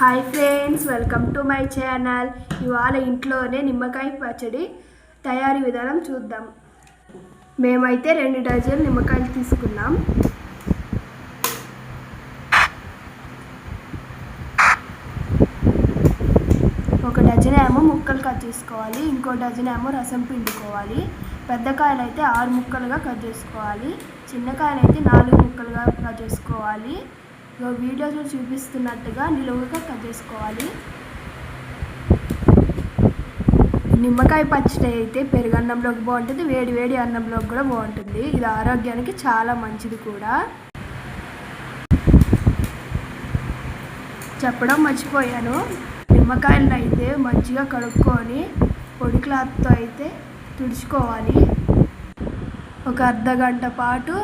Hi friends welcome to my channel ఇవాళ ఇంట్లోనే నిమ్మకాయ పచ్చడి తయారీ విధానం చూద్దాం. మేమైతే రెండు డజన్ నిమ్మకాయలు తీసుకున్నాం. ఒక డజన్ ఏమో ముక్కలు కట్ చేసుకోవాలి ఇంకో డజన్ ఏమో రసం పిండుకోవాలి. పెద్ద కాయలు అయితే ఆరు ముక్కలుగా కట్ చేసుకోవాలి చిన్న కాయలు అయితే నాలుగు ముక్కలుగా కట్ చేసుకోవాలి. ఇగో వీడియోలో చూపిస్తున్నట్టుగా నిలువుగా కట్ చేసుకోవాలి. నిమ్మకాయ పచ్చడి అయితే పెరుగన్నంలోకి బాగుంటుంది వేడి వేడి అన్నంలోకి కూడా బాగుంటుంది. ఇది ఆరోగ్యానికి చాలా మంచిది కూడా. చెప్పడం మర్చిపోయాను. నిమ్మకాయలను అయితే మంచిగా కడుక్కొని పొడి క్లాత్తో అయితే తుడుచుకోవాలి. ఒక అర్ధ గంట పాటు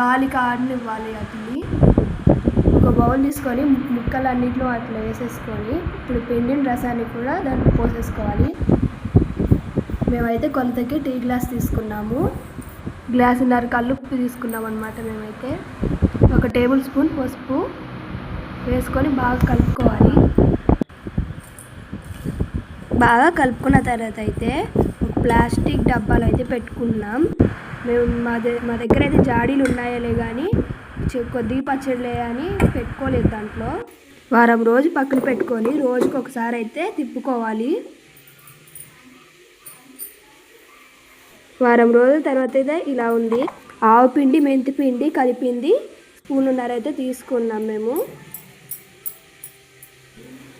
గాలి కాడనివ్వాలి వాటిని. ఒక బౌల్ తీసుకొని ముక్కలన్నింటిలో అట్లా వేసేసుకొని ఇప్పుడు పిండిన రసాన్ని కూడా దాంట్లో పోసేసుకోవాలి. మేమైతే కొంతకి టీ గ్లాస్ తీసుకున్నాము. గ్లాసున్నర కల్లుప్పు తీసుకున్నాం అనమాట మేమైతే. ఒక టేబుల్ స్పూన్ పసుపు వేసుకొని బాగా కలుపుకోవాలి. బాగా కలుపుకున్న తర్వాత అయితే ప్లాస్టిక్ డబ్బాలు అయితే పెట్టుకున్నాం. మేము మా మా దగ్గర అయితే జాడీలు ఉన్నాయలే కానీ కొద్దిగా పచ్చడిలే అని పెట్టుకోలేదు దాంట్లో. వారం రోజు పక్కన పెట్టుకొని రోజుకి ఒకసారి అయితే తిప్పుకోవాలి. వారం రోజుల తర్వాత అయితే ఇలా ఉంది. ఆవు పిండి మెంతి పిండి కలిపింది. స్పూన్నర అయితే తీసుకున్నాం మేము.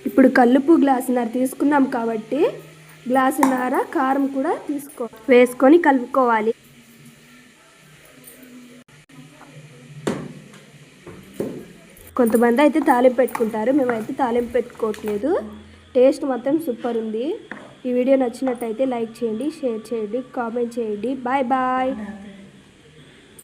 ఇప్పుడు కల్లుపు గ్లాసున్నర తీసుకున్నాం కాబట్టి గ్లాసున్నర కారం కూడా తీసుకో వేసుకొని కలుపుకోవాలి. కొంతమంది అయితే తాలింపు పెట్టుకుంటారు మేమైతే తాలింపు పెట్టుకోవట్లేదు. టేస్ట్ మాత్రం సూపర్ ఉంది. ఈ వీడియో నచ్చినట్టయితే లైక్ చేయండి షేర్ చేయండి కామెంట్ చేయండి. Bye bye.